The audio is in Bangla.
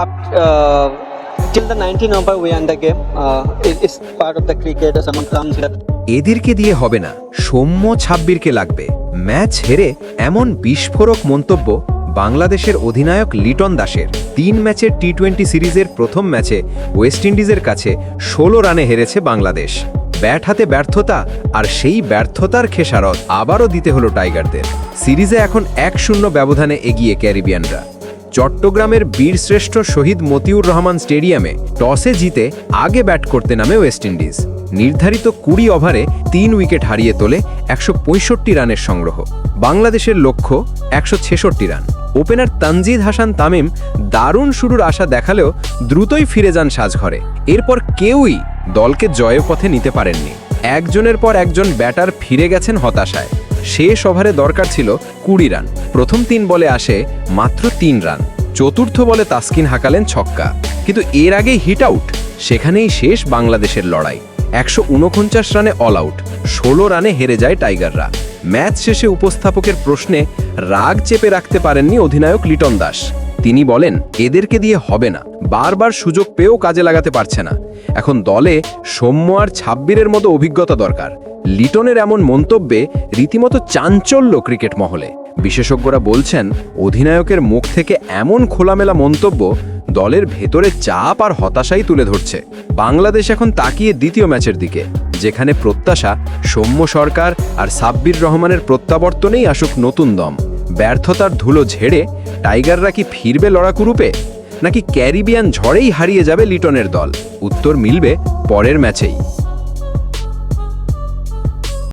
up uh, till the 90 number we end the game. Uh, it, it's part of the cricket. Someone comes here. এদেরকে দিয়ে হবে না সৌম্য ছাব্বিরকে লাগবে ম্যাচ হেরে এমন বিস্ফোরক মন্তব্য বাংলাদেশের অধিনায়ক লিটন দাসের তিন ম্যাচের টি টোয়েন্টি সিরিজের প্রথম ম্যাচে ওয়েস্ট ইন্ডিজের কাছে ষোলো রানে হেরেছে বাংলাদেশ ব্যাট হাতে ব্যর্থতা আর সেই ব্যর্থতার খেসারত আবারও দিতে হলো টাইগারদের সিরিজে এখন এক শূন্য ব্যবধানে এগিয়ে ক্যারিবিয়ানরা চট্টগ্রামের বীরশ্রেষ্ঠ শহীদ মতিউর রহমান স্টেডিয়ামে টসে জিতে আগে ব্যাট করতে নামে ওয়েস্ট ইন্ডিজ। নির্ধারিত কুড়ি ওভারে তিন উইকেট হারিয়ে তোলে একশো পঁয়ষট্টি রানের সংগ্রহ। বাংলাদেশের লক্ষ্য একশো ছেষট্টি রান। ওপেনার তানজিদ হাসান তামিম দারুণ শুরুর আশা দেখালেও দ্রুতই ফিরে যান সাজঘরে। এরপর কেউই দলকে জয়ের পথে নিতে পারেননি। একজনের পর একজন ব্যাটার ফিরে গেছেন হতাশায়। শেষ ওভারে দরকার ছিল কুড়ি রান। প্রথম তিন বলে আসে মাত্র তিন রান। চতুর্থ বলে তাসকিন হাঁকালেন ছক্কা। কিন্তু এর আগেই হিট আউট। সেখানেই শেষ বাংলাদেশের লড়াই। একশো উনপঞ্চাশ রানে অল আউট। ষোলো রানে হেরে যায় টাইগাররা। ম্যাচ শেষে উপস্থাপকের প্রশ্নে রাগ চেপে রাখতে পারেননি অধিনায়ক লিটন দাস। তিনি বলেন, এদেরকে দিয়ে হবে না। বারবার সুযোগ পেয়েও কাজে লাগাতে পারছে না। এখন দলে সৌম্য আর ছাব্বিরের মতো অভিজ্ঞতা দরকার। লিটনের এমন মন্তব্যে রীতিমতো চাঞ্চল্য ক্রিকেট মহলে। বিশেষজ্ঞরা বলছেন, অধিনায়কের মুখ থেকে এমন খোলামেলা মন্তব্য দলের ভেতরে চাপ আর হতাশাই তুলে ধরছে। বাংলাদেশ এখন তাকিয়ে দ্বিতীয় ম্যাচের দিকে, যেখানে প্রত্যাশা সৌম্য সরকার আর সাব্বির রহমানের প্রত্যাবর্তনেই আসুক নতুন দম। ব্যর্থতার ধুলো ঝেড়ে টাইগাররা কি ফিরবে লড়াকু রূপে? নাকি ক্যারিবিয়ান ঝড়েই হারিয়ে যাবে লিটনের দল? উত্তর মিলবে পরের ম্যাচেই।